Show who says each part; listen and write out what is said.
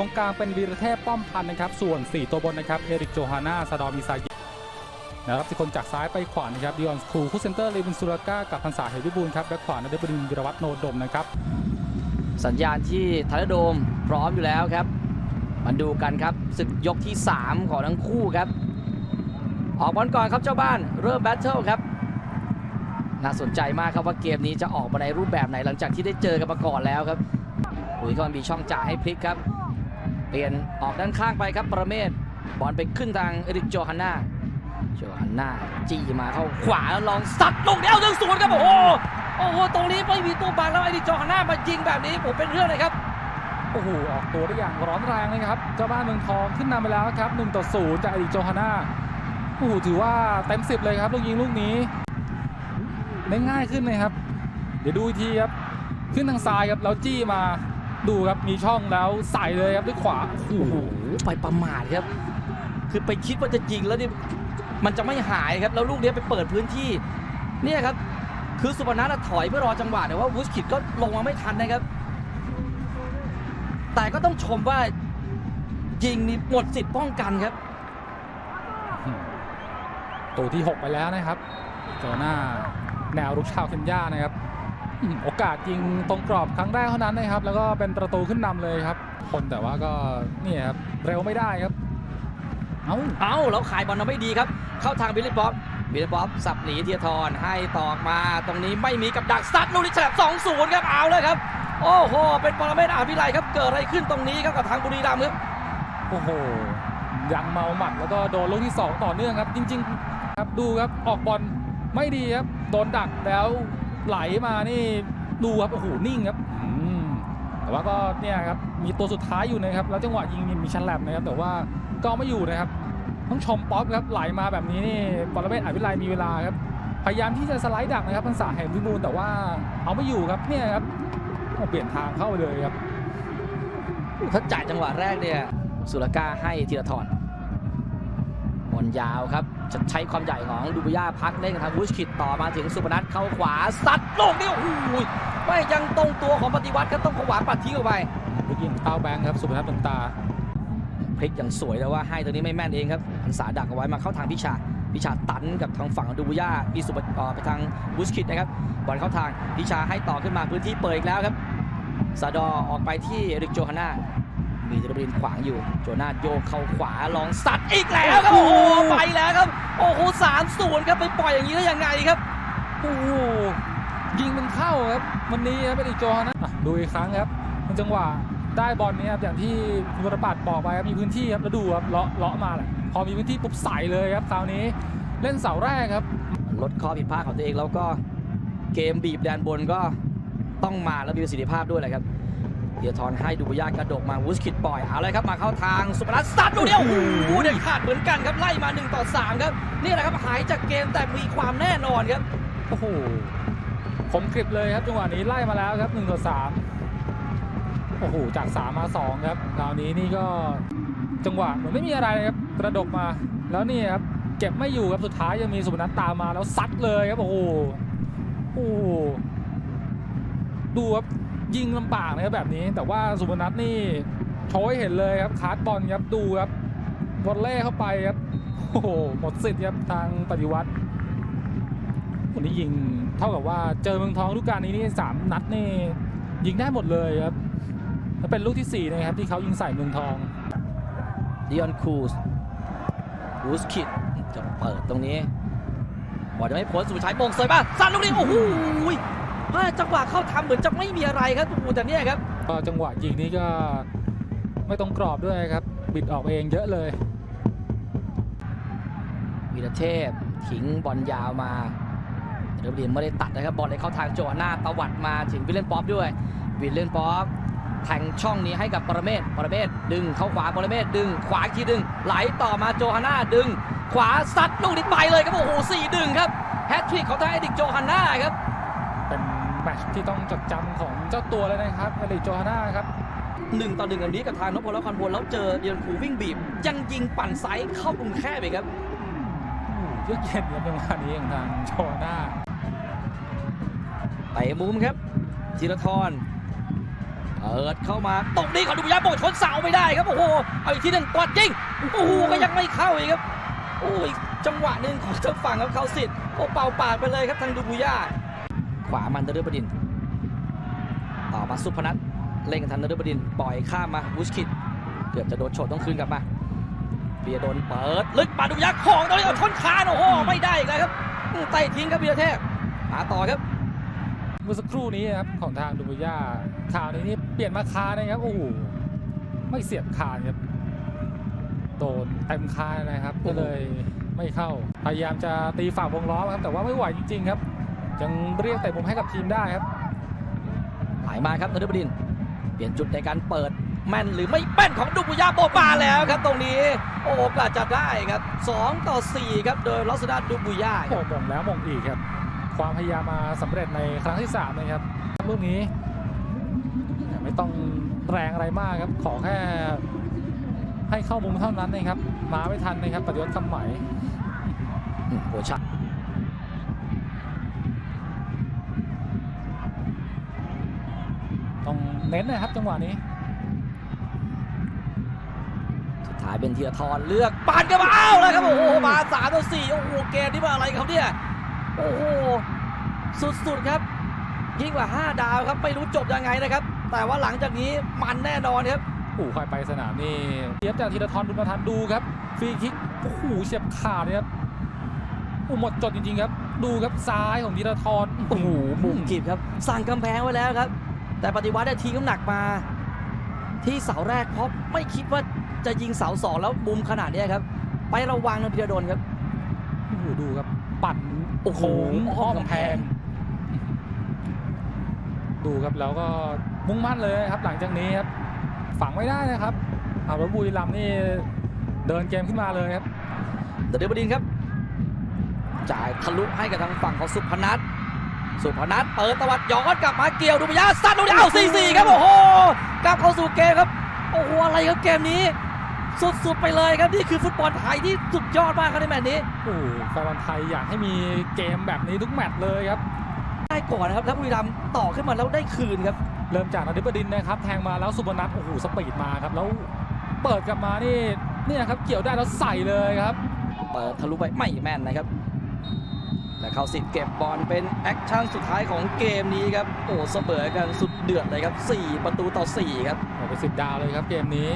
Speaker 1: ตรงกลางเป็นวีรเทพป้อมพันธ์นะครับ ส่วน 4 ตัวบนนะครับเอริกโจฮาน่าซาดอมิซายินะครับสิคนจากซ้ายไปขวานะครับดิออนสคูคู่เซนเตอร์เลวินซูราก้ากับพันษาเหตุวิบูลครับแบ็คขวานเดบรินวิรวัฒน์โนดมนะครับ
Speaker 2: สัญญาณที่ทันโดมพร้อมอยู่แล้วครับมาดูกันครับศึกยกที่ 3 ของทั้งคู่ครับ ออกบอลก่อนครับเจ้าบ้านเริ่มแบทเทิลครับน่าสนใจมากครับว่าเกมนี้จะออกมาในรูปแบบไหนหลังจากที่ได้เจอกันมาก่อนแล้วครับหลุยส์ก็มีช่องจ่ายให้พลิกครับ เปลี่ยนออกด้านข้างไปครับประเมศบอลไปขึ้นทางเอริกโจฮันนาโจฮันนาจี้มาเข้าขวาแล้วลองซัดลูกเดียวหนึ่งศูนย์ครับโอ้โหโอ้โหตรงนี้ไม่มีตัวบังแล้วเอริกโจฮันนามายิงแบบนี้ผมเป็นเรื่องเลยครับ
Speaker 1: โอ้โหออกตัวได้อย่างร้อนแรงเลยครับเจ้าบ้านเมืองทองขึ้นนำไปแล้วครับ1ต่อ0จากอดีตโจฮาน่าโอ้โหถือว่าเต็ม10เลยครับลูกยิงลูกนี้ได้ง่ายขึ้นเลยครับ เดี๋ยวดูทีครับขึ้นทางซ้ายครับแล้วจี้มา ดูครับมีช่องแล้วใส่เลยครับด้วยขวาโอ้โห
Speaker 2: โอ้โหไปประมาทครับ คือไปคิดว่าจะยิงแล้วนี่มันจะไม่หายครับ แล้วลูกนี้ไปเปิดพื้นที่ เนี่ยครับ คือสุพนัทอะถอยเพื่อรอจังหวะแต่ว่าวุสคิดก็ลงมาไม่ทันนะครับ แต่ก็ต้องชมว่ายิงนี่หมดสิทธิ์ป้องกันครับ
Speaker 1: ตัวที่ 6 ไปแล้วนะครับเจอหน้าแนวรุกชาวเคนยานะครับอืม โอกาสยิงตรงกรอบครั้งแรกเท่านั้นนะครับ แล้วก็เป็นประตูขึ้นนำเลยครับ คนแต่ว่าก็นี่ครับเร็วไม่ได้ครับ เอ้า
Speaker 2: เอาแล้วขายบอลมาไม่ดีครับ เข้าทางบิลลี่บ๊อบบิลลี่บ๊อบสับหนีเทียทรให้ตอกมา ตรงนี้ไม่มีกับดักซัดลูกนี้ฉลับ2 0ครับเอาเลยครับ โอ้โห เป็นปรเมศอาภิไลครับเกิดอะไรขึ้นตรงนี้ครับกับทางบุรีรัมย์ครับ
Speaker 1: โอ้โหยังเมาหมัดแล้วก็โดนลูกที่ 2 ต่อเนื่องครับ จริง ๆ ครับดูครับออกบอลไม่ดีครับโดนดักแล้ว ไหลมานี่ดูครับโอ้โหนิ่งครับแต่ว่าก็เนี่ยครับมีตัวสุดท้ายอยู่นะครับแล้วจังหวะยิงมีชั้นแลบนะครับแต่ว่าก็ไม่อยู่นะครับต้องชมป๊อปครับไหลมาแบบนี้นี่ปรเมศอาวิไลมีเวลาครับพยายามที่จะสไลด์ดักนะครับพันษาแห่งวิบูลแต่ว่าเอาไม่อยู่ครับเนี่ยครับเปลี่ยนทางเข้าไปเลยครับ
Speaker 2: ถ้าจ่ายจังหวะแรกเนี่ยสุรกาให้ธีรทร บอลยาวครับ จะใช้ความใหญ่ของดูบุย่าพักเล่นกับทางวุชคิดต่อมาถึงสุพนัทเข้าขวาซัดลูกนี้โอ้โหไม่ยังตรงตัวของปฏิวัติครับต้องขวาปัดทิ้งออกไป
Speaker 1: ลูกยิงเต้าแบงครับสุพนัทดวงตา
Speaker 2: พลิกอย่างสวยแต่ว่าให้ตัวนี้ไม่แม่นเองครับพันษาดักเอาไว้มาเข้าทางพิชาพิชาตันกับทางฝั่งดูบุย่ามีสุปเอ่อไปทางบุชคิดนะครับบอลเข้าทางพิชาให้ต่อขึ้นมาพื้นที่เปิดอีกแล้วครับซาดอออกไปที่เอริกโจฮาน่า มีเดรินขวางอยู่โจนาโยกเข้าขวาลองสัดอีกแล้วครับโอ้โหไปแล้วครับ โอ้โหสามศูนย์ครับไปปล่อยอย่างนี้ได้ยังไงครับ
Speaker 1: โอ้โหยิงมันเข้าครับวันนี้ครับเป็นอีกจอนะอะดูอีกครั้งครับมันจังหวะได้บอลนี้ครับอย่างที่คุณวรปัตรบอกไปครับมีพื้นที่ครับแล้วดูครับเลาะเลาะมาแหละพอมีพื้นที่ปุ๊บใส่เลยครับคราวนี้เล่นเสาแรกครับ
Speaker 2: ลดข้อผิดพลาดของตัวเองแล้วก็เกมบีบแดนบนก็ต้องมาแล้วมีประสิทธิภาพด้วยแหละครับ เดียทอนให้ดูบุย่ากระดกมาวูสคิดปล่อยเอาเลยครับมาเข้าทางสุพนัทซัดดูเดียวโอ้โหเด็ดขาดเหมือนกันครับไล่มา1ต่อ3ครับนี่แหละครับหายจากเกมแต่มีความแน่นอนครับ
Speaker 1: โอ้โหผมกริบเลยครับจังหวะนี้ไล่มาแล้วครับ1ต่อ3โอ้โหจาก 3 มา 2 ครับคราวนี้นี่ก็จังหวะเหมือนไม่มีอะไรเลยครับกระดกมาแล้วนี่ครับเก็บไม่อยู่ครับสุดท้ายยังมีสุพนัทตามมาแล้วซัดเลยครับโอ้โหโอ้โหดูครับ ยิงลำบากนะครับแบบนี้ แต่ว่าสุพนัทนี่โชว์ให้เห็นเลยครับคาร์ดบอลครับดูครับวอลเล่เข้าไปครับโอ้โหหมดสิทธิ์ครับทางปฏิวัติวันนี้ยิงเท่ากับว่าเจอเมืองทองลูกการนี้นี่สามนัดนี่ยิงได้หมดเลยครับและเป็นลูกที่สี่นะครับ ที่เขายิงใส่เมืองทอง
Speaker 2: ดิออนคูสวูสคิดจะเปิดตรงนี้บอลจะไม่พ้นสุดท้ายโมงเสยป่ะซัดลูกนี้โอ้โห จังหวะเข้าทำเหมือนจะไม่มีอะไรครับโอ้โหแต่เนี่ยครับ
Speaker 1: ก็จังหวะยิงนี่ก็ไม่ตรงกรอบด้วยครับ บิดออกเองเยอะเลย
Speaker 2: วีรเทพทิ้งบอลยาวมาเดรบดีนไม่ได้ตัดนะครับบอลเลยเข้าทางโจหน้าตวัดมาถึงวิลเลนป๊อปด้วยวิลเลนป๊อปแทงช่องนี้ให้กับปรเมศปรเมศดึงเข้าขวาปรเมศดึงขวาอีกทีดึง ไหลต่อมาโจฮาน่าดึง ขวาซัดลูกนี้ไปเลยครับโอ้โหสี่ดึงครับแฮตทริกของทางเอดิกโจฮาน่าครับ
Speaker 1: เป็นแมตช์ที่ต้องจดจำของเจ้าตัวเลยนะครับอลิโจฮาน่าครับ
Speaker 2: หนึ่งต่อหนึ่งแบบนี้กับทางนพพลและคอนพลแล้วเจอเดียนคูวิ่งบีบ ยังยิงปั่นไซส์เข้ากรุงแคบอีกครับ
Speaker 1: อู้เยือกเย็นครับจังหวะนี้ของทางโจฮาน่า
Speaker 2: เตะมุมครับจิรทรเปิดเข้ามาตรงนี้ของดุบุยะโบกชนเสาไม่ได้ครับโอ้โหเอาอีกทีหนึ่งกดยิงโอ้โหก็ยังไม่เข้าอีกครับโอ้ยจังหวะหนึ่งของทางฝั่งครับเขาสิทธิ์โอ้เป่าปากไปเลยครับทางดุบุยะ ขวามันนฤบดินทร์ต่อมาสุพนัทเล่นกับทางนฤบดินทร์ปล่อยข้ามมาบุชคิด เกือบจะโดนโฉดต้องคืนกลับมาเบียร์โดนเปิดลึกมาดุบุยะของตรงนี้เอาชนคานโอ้โหไม่ได้อีกแล้วครับอืมไต่ทิ้งครับเบียร์เทพหาต่อครับ
Speaker 1: เมื่อสักครู่นี้ครับของทางดูบุย่าข่าวนี้นี่เปลี่ยนมาคานนะครับโอ้โหไม่เสียบคานครับโดนเต็มคานนะครับ
Speaker 2: โอ้
Speaker 1: ก็
Speaker 2: โห
Speaker 1: เลยไม่เข้า พยายามจะตีฝ่าวงล้อครับแต่ว่าไม่ไหวจริงๆครับ ยังเรียกแต่มุมให้กับทีมได้ครับ
Speaker 2: ไหลมาครับนฤบดินทร์เปลี่ยนจุดในการเปิดแม่นหรือไม่แม่นของดุบุยาโปมาแล้วครับตรงนี้ โอ้กาจะได้ครับ 2 ต่อ 4 ครับโดยลักษณะดุบุยาค
Speaker 1: โอ้
Speaker 2: รับ
Speaker 1: มงแล้วมงอีกครับ ความพยายามมาสำเร็จในครั้งที่สามนะครับลูกนี้ไม่ต้องแรงอะไรมากครับ ขอแค่ให้เข้ามุมเท่านั้นนะครับ มาไม่ทันนะครับปฏิวัติคำไหม
Speaker 2: อืมโอ้ชัด
Speaker 1: ต้อง เน้นนะครับจังหวะนี้
Speaker 2: สุดท้ายเป็นเทียทรเลือกปานกันมาอ้าวแล้วครับโอ้โหมา3ต่อ4โอ้โหเกมนี้มาอะไรครับเนี่ยโอ้โหสุดๆครับ ยิ่งกว่า 5 ดาวครับไม่รู้จบยังไงนะครับ แต่ว่าหลังจากนี้มันแน่นอนครับ
Speaker 1: โอ้โหใครไปสนามนี่เทียบจากธีรทรบุญมาทันดูครับฟรีคิกโอ้โหเฉียบขาดเลยครับโอ้หมดจดจริงๆครับ ดูครับซ้ายของธีรทร
Speaker 2: โอ้โหมุมกีบครับสั่งกำแพงไว้แล้วครับ แต่ปฏิวัติได้ทิ้งน้ำหนักมาที่เสาแรกเพราะไม่คิดว่าจะยิงเสาสองแล้วมุมขนาดเนี้ยครับ ไประวังนะพิรดลครับ
Speaker 1: โอ้โหดูครับปั่น
Speaker 2: โอ้โห
Speaker 1: อ้อมกำแพง ดูครับแล้วก็มุ่งมั่นเลยครับ หลังจากนี้ครับ ฝังไม่ได้นะครับเอาแล้วบุรีรัมย์นี่เดินเกมขึ้นมาเลยครับ
Speaker 2: เดยวบดินครับ จ่ายทะลุให้กับทางฝั่งของสุพนัท สุพนัทเปิดตวัดย้อนกลับมาเกี่ยวดูปยาซัดดูดิอ้าว4-4ครับโอ้โหกลับเข้าสู่เกมครับโอ้โหอะไรครับเกมนี้ สุดๆไปเลยครับนี่คือฟุตบอลไทยที่สุดยอดมากครับในแมตช์นี้
Speaker 1: โอ้โหแฟนบอลไทยอยากให้มีเกมแบบนี้ทุกแมตช์เลยครับ
Speaker 2: ได้ก่อนนะครับแล้วบุรีรัมย์ต่อขึ้นมาแล้วได้คืนครับ
Speaker 1: เริ่มจากนฤบดินนะครับ แทงมาแล้วสุบนัทโอ้โหสปีดมาครับแล้วเปิดกลับมานี่เนี่ยครับเกี่ยวได้แล้วใส่เลยครับ
Speaker 2: เปิดทะลุไปไม่แม่นนะครับ และเขาสิทธิ์เก็บบอลเป็นแอคชั่นสุดท้ายของเกมนี้ครับโอ้เสมอกันสุดเดือดเลยครับ 4 ประตูต่อ 4 ครับ
Speaker 1: โอ้เป็นสิบดาวเลยครับเกมนี้